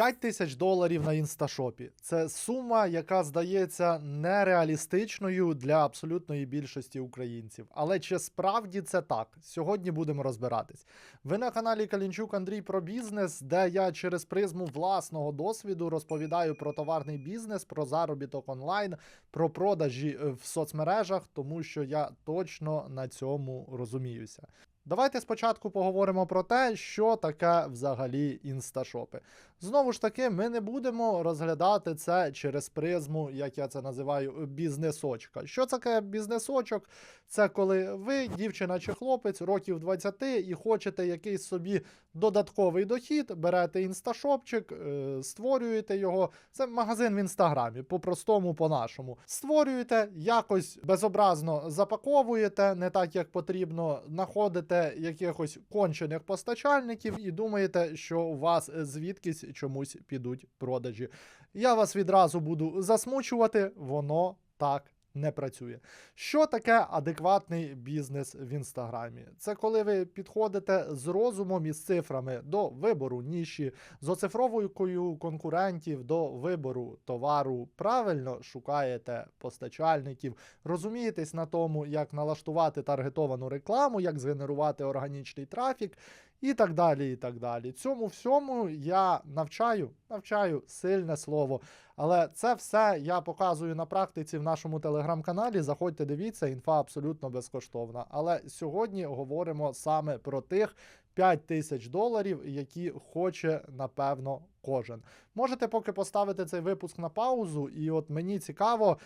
5 тисяч доларів на інсташопі. Це сума, яка здається нереалістичною для абсолютної більшості українців. Але чи справді це так? Сьогодні будемо розбиратись. Ви на каналі Калінчук Андрій про бізнес, де я через призму власного досвіду розповідаю про товарний бізнес, про заробіток онлайн, про продажі е, в соцмережах, тому що я точно на цьому розуміюся. Давайте спочатку поговоримо про те, що таке взагалі інсташопи. Знову ж таки, ми не будемо розглядати це через призму, як я це називаю, бізнесочка. Що таке бізнесочок? Це коли ви, дівчина чи хлопець, років 20 і хочете якийсь собі додатковий дохід, берете інсташопчик, е, створюєте його. Це магазин в інстаграмі, по-простому, по-нашому. Створюєте, якось безобразно запаковуєте, не так як потрібно, знаходите якихось кончених постачальників і думаєте, що у вас звідкись чомусь підуть продажі. Я вас відразу буду засмучувати, воно так не працює. Що таке адекватний бізнес в інстаграмі? Це коли ви підходите з розумом і з цифрами до вибору ніші, з оцифровкою конкурентів до вибору товару, правильно шукаєте постачальників, розумієтесь на тому, як налаштувати таргетовану рекламу, як згенерувати органічний трафік. І так далі, і так далі. Цьому всьому я навчаю, навчаю сильне слово. Але це все я показую на практиці в нашому телеграм-каналі. Заходьте, дивіться, інфа абсолютно безкоштовна. Але сьогодні говоримо саме про тих 5 тисяч доларів, які хоче, напевно, кожен. Можете поки поставити цей випуск на паузу, і от мені цікаво,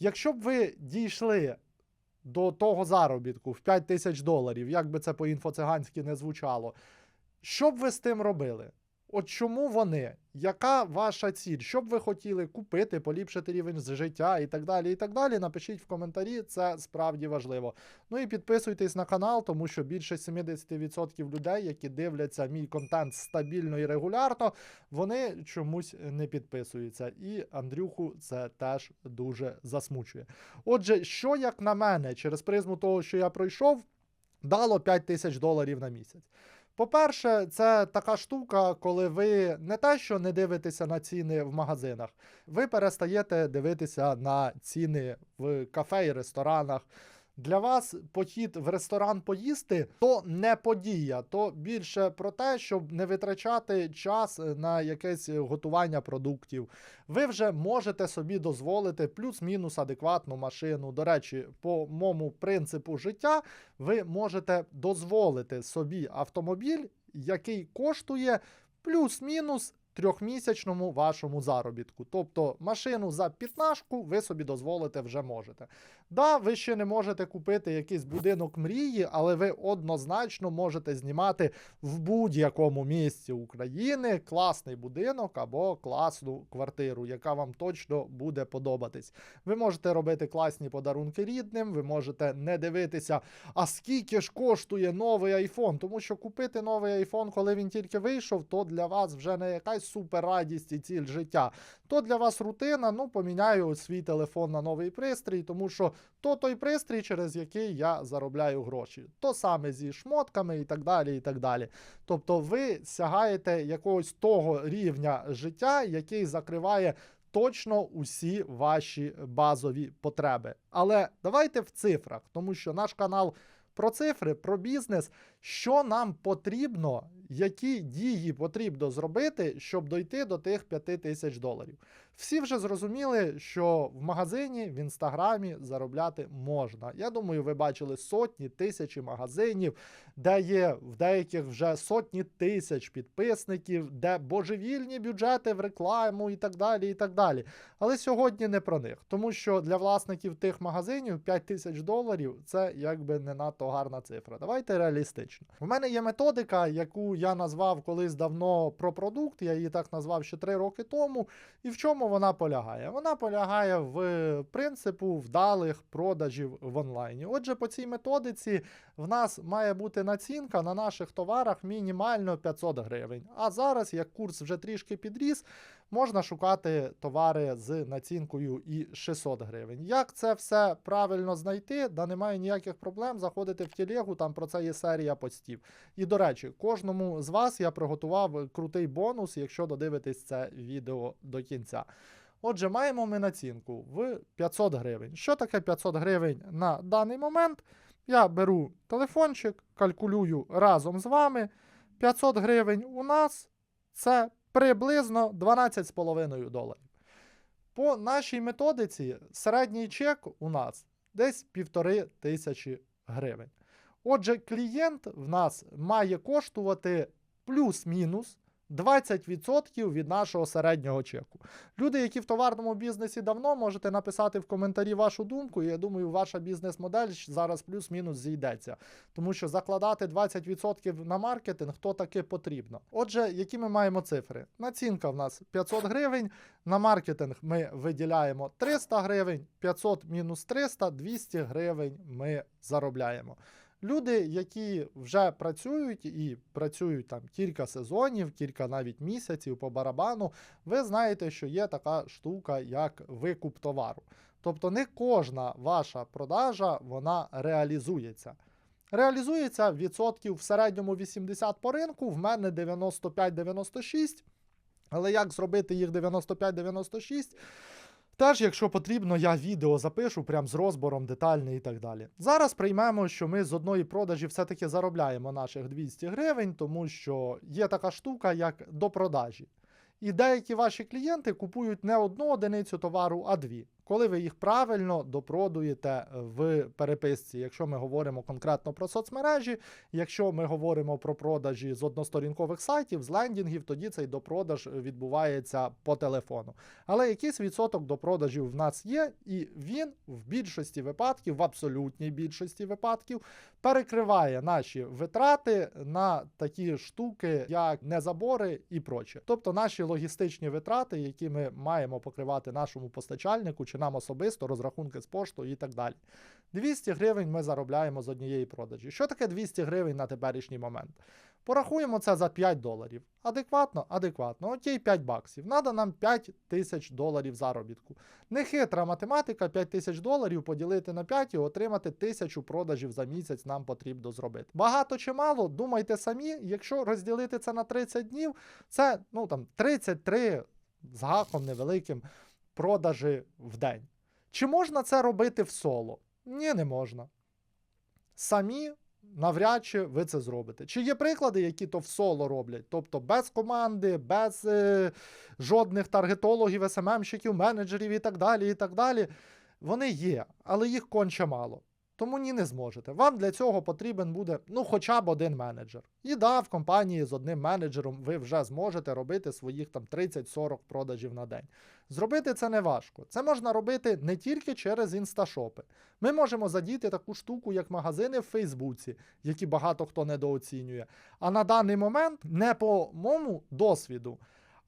якщо б ви дійшли до того заробітку в 5 тисяч доларів, як би це по-інфоциганськи не звучало, що б ви з тим робили? От чому вони? Яка ваша ціль? Що б ви хотіли купити, поліпшити рівень життя і так далі. і так далі. Напишіть в коментарі, це справді важливо. Ну і підписуйтесь на канал, тому що більше 70% людей, які дивляться мій контент стабільно і регулярно, вони чомусь не підписуються. І Андрюху це теж дуже засмучує. Отже, що як на мене, через призму того, що я пройшов, дало 5 тисяч доларів на місяць. По-перше, це така штука, коли ви не те, що не дивитеся на ціни в магазинах, ви перестаєте дивитися на ціни в кафе і ресторанах. Для вас похід в ресторан поїсти то не подія, то більше про те, щоб не витрачати час на якесь готування продуктів. Ви вже можете собі дозволити плюс-мінус адекватну машину. До речі, по моєму принципу життя ви можете дозволити собі автомобіль, який коштує плюс-мінус трьохмісячному вашому заробітку. Тобто машину за п'ятнашку ви собі дозволити вже можете. Да, ви ще не можете купити якийсь будинок мрії, але ви однозначно можете знімати в будь-якому місці України класний будинок або класну квартиру, яка вам точно буде подобатись. Ви можете робити класні подарунки рідним, ви можете не дивитися, а скільки ж коштує новий айфон, тому що купити новий айфон, коли він тільки вийшов, то для вас вже не якась супер радість і ціль життя. То для вас рутина, ну поміняю свій телефон на новий пристрій, тому що то той пристрій, через який я заробляю гроші. То саме зі шмотками і так далі. і так далі. Тобто ви сягаєте якогось того рівня життя, який закриває. Точно усі ваші базові потреби. Але давайте в цифрах, тому що наш канал про цифри, про бізнес, що нам потрібно, які дії потрібно зробити, щоб дойти до тих 5 тисяч доларів. Всі вже зрозуміли, що в магазині, в інстаграмі заробляти можна. Я думаю, ви бачили сотні тисячі магазинів, де є в деяких вже сотні тисяч підписників, де божевільні бюджети в рекламу і так далі. і так далі. Але сьогодні не про них, тому що для власників тих магазинів 5 тисяч доларів це якби не надто гарна цифра. Давайте реалістично. У мене є методика, яку я назвав колись давно про продукт. Я її так назвав ще 3 роки тому. І в чому вона полягає? Вона полягає в принципу вдалих продажів в онлайні. Отже, по цій методиці в нас має бути націнка на наших товарах мінімально 500 гривень. А зараз, як курс вже трішки підріс, можна шукати товари з націнкою і 600 гривень. Як це все правильно знайти? Да немає ніяких проблем. Заходите в телегу, там про це є серія постів. І до речі, кожному з вас я приготував крутий бонус, якщо додивитесь це відео до кінця. Отже, маємо ми націнку в 500 гривень. Що таке 500 гривень на даний момент? Я беру телефончик, калькулюю разом з вами. 500 гривень у нас це приблизно 12,5 доларів. По нашій методиці середній чек у нас десь півтори тисячі гривень. Отже, клієнт в нас має коштувати плюс-мінус 20% від нашого середнього чеку. Люди, які в товарному бізнесі давно, можете написати в коментарі вашу думку, і я думаю, ваша бізнес-модель зараз плюс-мінус зійдеться. Тому що закладати 20% на маркетинг то таки потрібно. Отже, які ми маємо цифри? Націнка в нас 500 гривень. На маркетинг ми виділяємо 300 гривень, 500 мінус 300, 200 гривень ми заробляємо. Люди, які вже працюють і працюють там кілька сезонів, кілька навіть місяців по барабану, ви знаєте, що є така штука, як викуп товару. Тобто не кожна ваша продажа вона реалізується. Реалізується відсотків в середньому 80 по ринку, в мене 95-96. Але як зробити їх 95-96? Теж, якщо потрібно, я відео запишу прям з розбором детальний і так далі. Зараз приймемо, що ми з одної продажі все-таки заробляємо наших 200 гривень, тому що є така штука, як до продажі. І деякі ваші клієнти купують не одну одиницю товару, а дві. Коли ви їх правильно допродуєте в переписці, якщо ми говоримо конкретно про соцмережі, якщо ми говоримо про продажі з односторінкових сайтів, з лендінгів, тоді цей допродаж відбувається по телефону. Але якийсь відсоток допродажів в нас є, і він в більшості випадків, в абсолютній більшості випадків, перекриває наші витрати на такі штуки, як незабори і проче. Тобто наші логістичні витрати, які ми маємо покривати нашому постачальнику чи нам особисто, розрахунки з поштою і так далі. 200 гривень ми заробляємо з однієї продажі. Що таке 200 гривень на теперішній момент? Порахуємо це за 5 доларів. Адекватно? Адекватно. Окей, 5 баксів. Надо нам 5 тисяч доларів заробітку. Нехитра математика, 5 тисяч доларів поділити на 5 і отримати тисячу продажів за місяць нам потрібно зробити. Багато чи мало, думайте самі, якщо розділити це на 30 днів, це ну там 33 з гаком невеликим продажі в день. Чи можна це робити в соло? Ні, не можна. Самі навряд чи ви це зробите. Чи є приклади, які то в соло роблять? Тобто без команди, без е, жодних таргетологів, СММщиків, менеджерів і так далі. і так далі. Вони є, але їх конче мало. Тому ні, не зможете. Вам для цього потрібен буде ну, хоча б один менеджер. І да, в компанії з одним менеджером ви вже зможете робити своїх там 30-40 продажів на день. Зробити це не важко. Це можна робити не тільки через інсташопи. Ми можемо задіти таку штуку, як магазини в Фейсбуці, які багато хто недооцінює. А на даний момент не по моєму досвіду,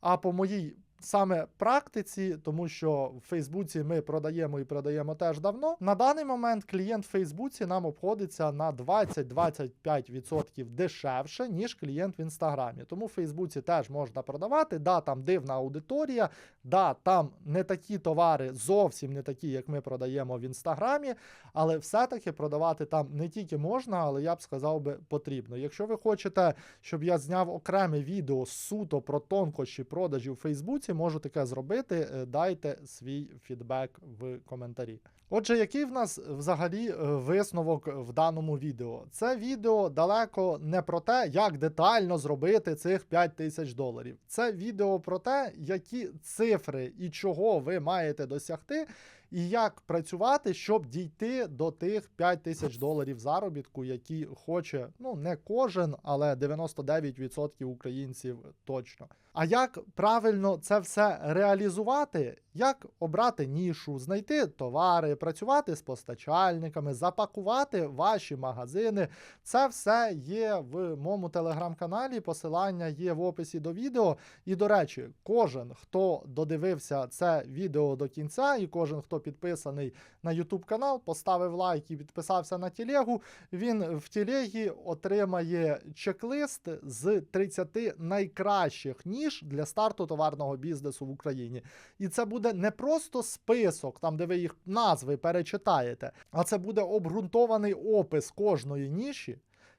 а по моїй саме практиці, тому що в Фейсбуці ми продаємо і продаємо теж давно. На даний момент клієнт в Фейсбуці нам обходиться на 20-25% дешевше, ніж клієнт в інстаграмі. Тому в Фейсбуці теж можна продавати. Да, там дивна аудиторія, да, там не такі товари, зовсім не такі, як ми продаємо в інстаграмі, але все-таки продавати там не тільки можна, але я б сказав би потрібно. Якщо ви хочете, щоб я зняв окреме відео суто про тонкощі продажів у Фейсбуці, можу таке зробити. Е, Дайте свій фідбек в коментарі. Отже, який в нас взагалі е, висновок в даному відео? Це відео далеко не про те, як детально зробити цих 5 тисяч доларів. Це відео про те, які цифри і чого ви маєте досягти, і як працювати, щоб дійти до тих 5 тисяч доларів заробітку, які хоче ну не кожен, але 99% українців точно. А як правильно це все реалізувати? Як обрати нішу, знайти товари, працювати з постачальниками, запакувати ваші магазини. Це все є в моєму телеграм-каналі. Посилання є в описі до відео. І, до речі, кожен, хто додивився це відео до кінця, і кожен, хто підписаний на YouTube канал, поставив лайк і підписався на телегу, він в телегі отримає чек-лист з 30 найкращих ніж для старту товарного бізнесу в Україні. І це буде не просто список, там де ви їх назви перечитаєте, а це буде обґрунтований опис кожної ніші.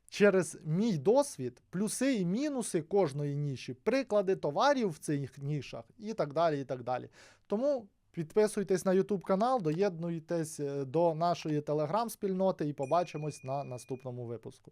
Через мій досвід, плюси і мінуси кожної ніші, приклади товарів в цих нішах і так далі. і так далі. Тому підписуйтесь на YouTube канал, доєднуйтесь е, до нашої телеграм-спільноти і побачимось на наступному випуску.